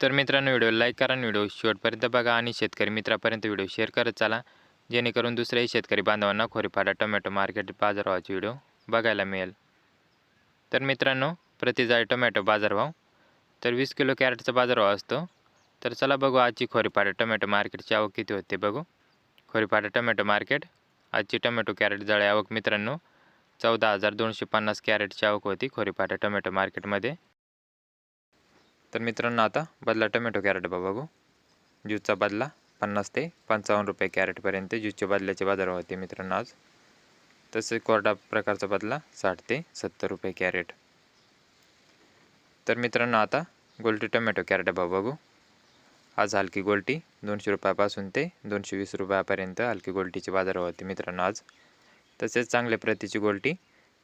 तर मित्रांनो video like करा आणि व्हिडिओ शेवटपर्यंत बघा आणि शेतकरी मित्रापर्यंत व्हिडिओ शेअर करत चाला जेणेकरून दुसऱ्याही शेतकरी बांधवांना खोरीपाडा टोमॅटो मार्केट बाजारभावाचे व्हिडिओ बघायला मिळेल. तर मित्रांनो प्रतिजाळी टोमॅटो बाजारभाव तर वीस किलो कॅरेटचा बाजारभाव असतो. तर चला बघू आजची खोरीपाडा टोमॅटो मार्केटची आवक किती होते बघू. खोरीपाडा टोमॅटो मार्केट आजची टोमॅटो कॅरेट जाळी आवक मित्रांनो चौदा हजार दोनशे पन्नास कॅरेटची आवक होती खोरीपाडा टोमॅटो मार्केटमध्ये. तर मित्रांनो आता बदला टोमॅटो कॅरेट बा बघू. ज्यूसचा बदला पन्नास ते पंचावन्न रुपये कॅरेटपर्यंत ज्यूसच्या बदल्याचे बाजार होते मित्रांनो आज. तसेच कोरडा प्रकारचा बदला साठ ते सत्तर रुपये कॅरेट. तर मित्रांनो आता गोल्टी टोमॅटो कॅरेट बा बघू. आज हलकी गोल्टी दोनशे रुपयापासून ते दोनशे वीस रुपयापर्यंत हलकी गोल्टीचे बाजार होते मित्रांनो आज. तसेच चांगल्या प्रतीची गोल्टी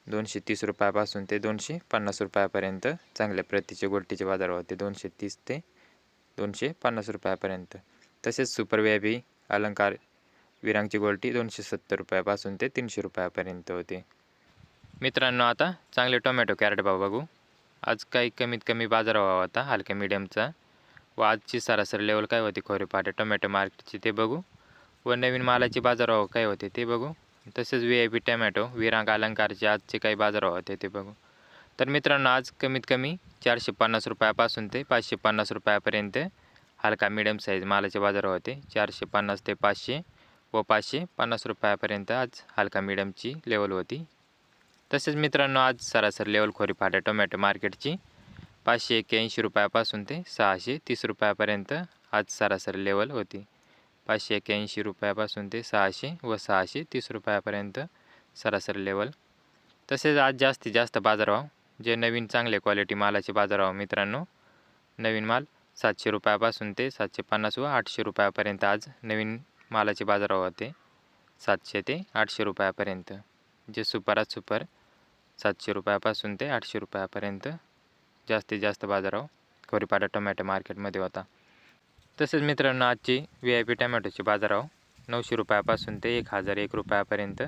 दोनशे तीस रुपयापासून ते दोनशे पन्नास रुपयापर्यंत चांगल्या प्रतीचे गोल्टीचे बाजार होते. दोनशे तीस ते दोनशे पन्नास रुपयापर्यंत. तसेच सुपरव्याबी अलंकार विरांगची गोल्टी दोनशे सत्तर रुपयापासून ते तीनशे रुपयापर्यंत होते. मित्रांनो आता चांगले टोमॅटो कॅरेट भाव बघू. आज काही कमीत कमी बाजार भाव होता. हलक्या मिडियमचा व आजची सरासरी लेवल काय होती? खोरेपाटे टोमॅटो मार्केटची ते बघू. व नवीन मालाची बाजारभाव काय होते ते बघू. तसेच व्ही आय पी टमॅटो विरांग अलंकारचे आजचे काही बाजार होते ते बघू. तर मित्रांनो आज कमीत कमी चारशे पन्नास रुपयापासून ते पाचशे पन्नास रुपयापर्यंत हलका मिडियम साईज मालाचे बाजार होते. चारशे पन्नास ते पाचशे व पाचशे पन्नास रुपयापर्यंत आज हलका मिडियमची लेवल होती. तसेच मित्रांनो आज सरासरी लेवल खोरी फाट्या टोमॅटो मार्केटची पाचशे एक्क्याऐंशी रुपयापासून ते सहाशे तीस रुपयापर्यंत आज सरासरी लेवल होती. पाचशे एक्क्याऐंशी रुपयापासून ते सहाशे व सहाशे तीस रुपयापर्यंत सरासरी लेवल तसेच आज जास्तीत जास्त बाजारभाव जे नवीन चांगले क्वालिटी मालाचे बाजारभाव मित्रांनो नवीन माल सातशे रुपयापासून ते सातशे पन्नास व आठशे रुपयापर्यंत आज नवीन मालाचे बाजारभाव होते. सातशे ते आठशे रुपयापर्यंत जे सुपरात सुपर सातशे रुपयापासून ते आठशे रुपयापर्यंत जास्तीत जास्त बाजारभाव. खोरीपाडा टोमॅटो मार्केटमध्ये होता. तसेच मित्रांनो आजची व्ही आय पी टमॅटोचे बाजारभाव नऊशे रुपयापासून ते एक हजार एक रुपयापर्यंत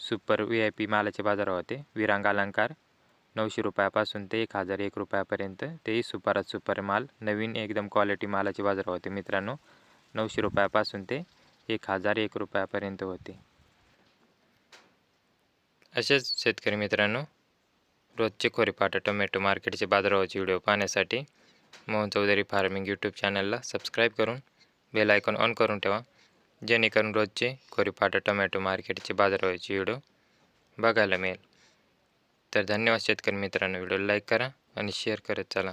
सुपर व्ही आय पी मालाचे बाजार होते. विरांग अलंकार नऊशे रुपयापासून ते एक हजार एक रुपयापर्यंत तेही सुपरात सुपर माल नवीन एकदम क्वालिटी मालाचे बाजार होते. मित्रांनो नऊशे रुपयापासून ते एक हजार एक रुपयापर्यंत होते. असेच शेतकरी मित्रांनो रोजचे खोरेपाटा टोमॅटो मार्केटचे बाजारभावाचे व्हिडिओ पाहण्यासाठी मोहन चौधरी फार्मिंग यूट्यूब चॅनलला सबस्क्राईब करून बेल आयकॉन ऑन करून ठेवा जेणेकरून रोजचे खोरीपाटा टोमॅटो मार्केटचे बाजारभावाचे व्हिडिओ बघायला मिळेल. तर धन्यवाद शेतकरी मित्रांनो व्हिडिओ लाईक करा आणि शेअर करत चला.